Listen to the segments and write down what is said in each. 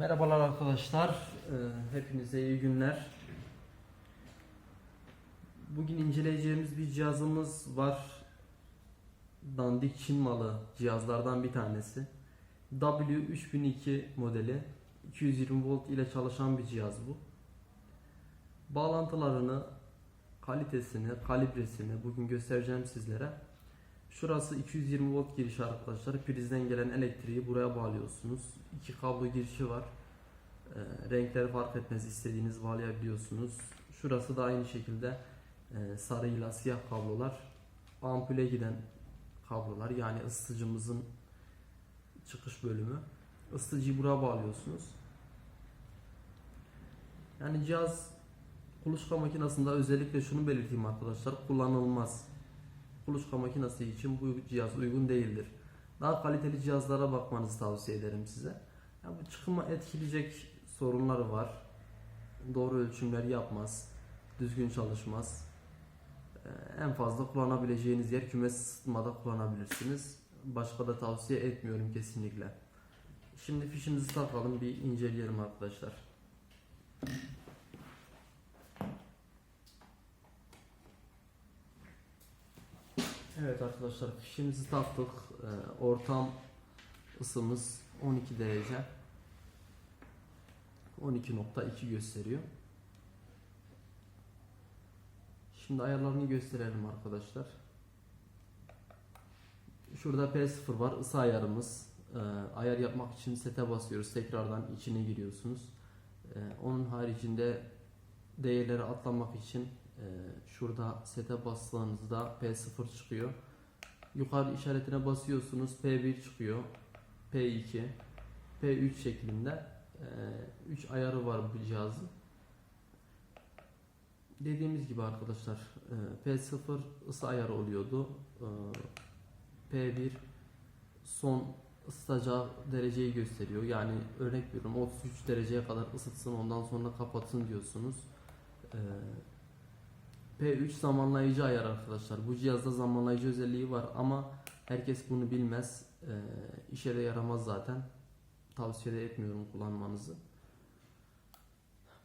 Merhabalar arkadaşlar, Ee, hepinize iyi günler. Bugün inceleyeceğimiz bir cihazımız var. Dandik Çin malı cihazlardan bir tanesi. W3002 modeli, 220 volt ile çalışan bir cihaz bu. Bağlantılarını, kalitesini, kalibresini bugün göstereceğim sizlere. Şurası 220 volt girişi arkadaşlar. Prizden gelen elektriği buraya bağlıyorsunuz. İki kablo girişi var. E, renkleri fark etmez istediğiniz bağlayabiliyorsunuz. Şurası da aynı şekilde e, sarıyla siyah kablolar. Ampule giden kablolar yani ısıtıcımızın çıkış bölümü. Isıtıcıyı buraya bağlıyorsunuz. Yani cihaz kuluçka makinesinde özellikle şunu belirteyim arkadaşlar kullanılmaz kuluçka makinesi için bu cihaz uygun değildir. Daha kaliteli cihazlara bakmanızı tavsiye ederim size. Ya bu çıkıma etkileyecek sorunları var. Doğru ölçümler yapmaz. Düzgün çalışmaz. Ee, En fazla kullanabileceğiniz yer kümes ısıtmada kullanabilirsiniz. Başka da tavsiye etmiyorum kesinlikle. Şimdi fişimizi takalım bir inceleyelim arkadaşlar. Evet arkadaşlar fişimizi taktık. Ee, ortam ısımız 12 derece. 12.2 gösteriyor. Şimdi ayarlarını gösterelim arkadaşlar. Şurada P0 var ısı ayarımız. Ee, ayar yapmak için sete basıyoruz. Tekrardan içine giriyorsunuz. Ee, onun haricinde değerleri atlamak için ee, şurada sete bastığınızda P0 çıkıyor. Yukarı işaretine basıyorsunuz P1 çıkıyor. P2 P3 şeklinde 3 ayarı var bu cihazın. Dediğimiz gibi arkadaşlar e, P0 ısı ayarı oluyordu. Ee, P1 son ısıtacağı dereceyi gösteriyor. Yani örnek veriyorum 33 dereceye kadar ısıtsın ondan sonra kapatsın diyorsunuz. Ee, P3 zamanlayıcı ayar arkadaşlar. Bu cihazda zamanlayıcı özelliği var ama herkes bunu bilmez. Ee, işe de yaramaz zaten. Tavsiye etmiyorum kullanmanızı.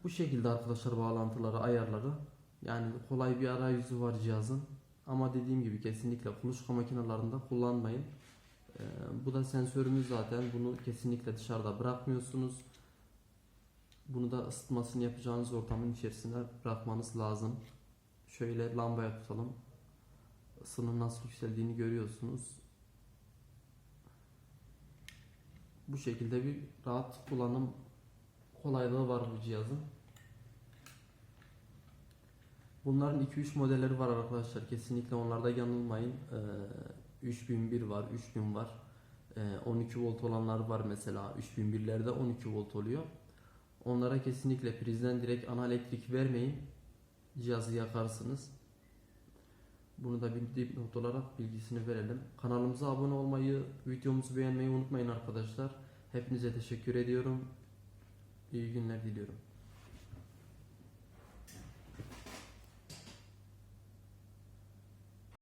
Bu şekilde arkadaşlar bağlantıları, ayarları. Yani kolay bir arayüzü var cihazın. Ama dediğim gibi kesinlikle kuluçka makinelerinde kullanmayın. Ee, bu da sensörümüz zaten. Bunu kesinlikle dışarıda bırakmıyorsunuz. Bunu da ısıtmasını yapacağınız ortamın içerisinde bırakmanız lazım. Şöyle lambaya tutalım. Isının nasıl yükseldiğini görüyorsunuz. Bu şekilde bir rahat kullanım kolaylığı var bu cihazın. Bunların 2-3 modelleri var arkadaşlar. Kesinlikle onlarda yanılmayın. Ee, 3001 var, 3000 var. Ee, 12 volt olanlar var mesela. 3001'lerde 12 volt oluyor. Onlara kesinlikle prizden direkt ana elektrik vermeyin cihazı yakarsınız. Bunu da bir dipnot olarak bilgisini verelim. Kanalımıza abone olmayı, videomuzu beğenmeyi unutmayın arkadaşlar. Hepinize teşekkür ediyorum. İyi günler diliyorum.